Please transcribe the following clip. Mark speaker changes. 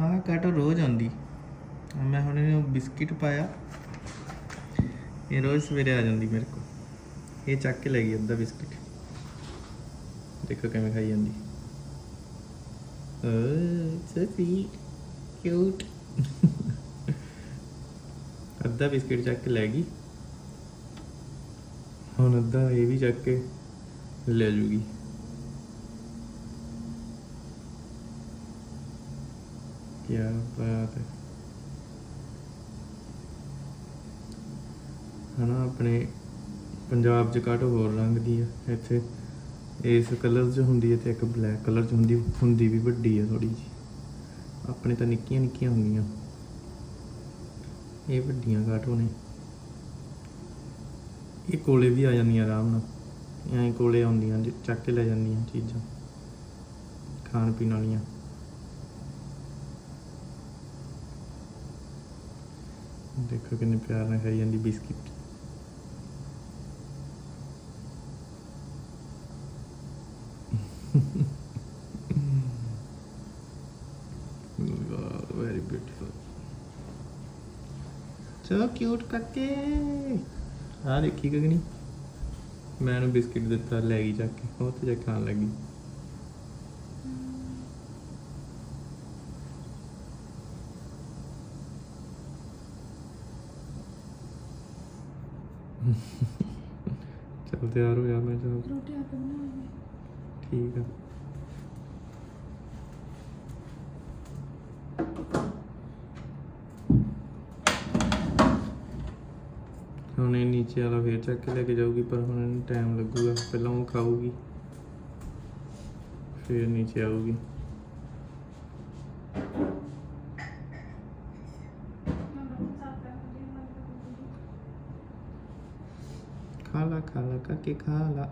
Speaker 1: ਆਹ ਕਾਟੋ ਰੋਜ਼ ਆਉਂਦੀ। ਮੈਂ ਹੁਣ ਇਹਨੂੰ ਬਿਸਕਿਟ ਪਾਇਆ। ਇਹ ਰੋਜ਼ ਸਵੇਰੇ ਆ ਜਾਂਦੀ ਮੇਰੇ ਕੋਲ। ਇਹ ਚੱਕ ਕੇ ਲੈ ਗਈ ਅੱਧਾ ਬਿਸਕਿਟ। ਦੇਖੋ ਕਿਵੇਂ ਖਾਈ ਜਾਂਦੀ। ਓਹ ਸੋ ਕਿਊਟ ਅੱਧਾ ਬਿਸਕਿਟ ਚੱਕ ਕੇ ਲੈ ਗਈ। ਹੁਣ ਅੱਧਾ ਇਹ ਵੀ ਚੱਕ ਕੇ ਲੈ ਜੂਗੀ। ਕੀ ਬਾਤ ਹੈ ਹਨਾ, ਆਪਣੇ ਪੰਜਾਬ 'ਚ ਕੱਟ ਹੋਰ ਰੰਗ ਦੀ ਆ। ਇੱਥੇ ਇਸ ਕਲਰ 'ਚ ਹੁੰਦੀ ਹੈ ਤੇ ਇੱਕ ਬਲੈਕ ਕਲਰ 'ਚ ਹੁੰਦੀ ਹੁੰਦੀ ਵੀ ਵੱਡੀ ਆ ਥੋੜੀ ਜੀ ਆਪਣੇ ਤਾਂ ਨਿੱਕੀਆਂ ਨਿੱਕੀਆਂ ਹੁੰਦੀਆਂ। ਇਹ ਵੱਡੀਆਂ ਕਾਟੋ ਨੇ ਇਹ ਕੋਲੇ ਵੀ ਆ ਜਾਂਦੀਆਂ ਆਰਾਮ ਨਾਲ। ਐਂ ਕੋਲੇ ਆਉਂਦੀਆਂ ਜੇ ਚੱਕ ਕੇ ਲੈ ਜਾਂਦੀਆਂ ਚੀਜ਼ਾਂ। ਖਾਣ ਪੀਣ ਵਾਲੀਆਂ। ਦੇਖੋ ਕਿੰਨੇ ਪਿਆਰ ਨਾਲ ਖਾਈ ਜਾਂਦੀ biscuit. Very beautiful so cute ਕੱਕੇ ਆ ਦੇਖੀ ਗਗਨੀ ਮੈਂ ਇਹਨੂੰ ਬਿਸਕਿਟ ਦਿੱਤਾ ਲੈ ਗਈ ਚੱਕ ਕੇ ਉਹ ਤੇ ਜਾ ਖਾਣ ਲੱਗੀ। ਚਲ ਤਿਆਰ ਹੋ ਜਾ ਮੈਂ ਚਲ
Speaker 2: ਰੋਟੀ ਆਪੇ ਬਣਾਵਾਂਗੇ
Speaker 1: ਠੀਕ ਆ ਹੁਣ ਇਹ ਨੀਚੇ ਵਾਲਾ ਫੇਰ ਚੱਕ ਕੇ ਲੈ ਕੇ ਜਾਊਗੀ ਪਰ ਹੁਣ ਇਹਨੂੰ ਟਾਈਮ ਲੱਗੂਗਾ ਪਹਿਲਾਂ ਉਹ ਖਾਊਗੀ ਫੇਰ ਨੀਚੇ ਆਊਗੀ ਖਾ ਲਾ ਖਾ ਲਾ ਕਾਕੇ ਖਾ ਲਾ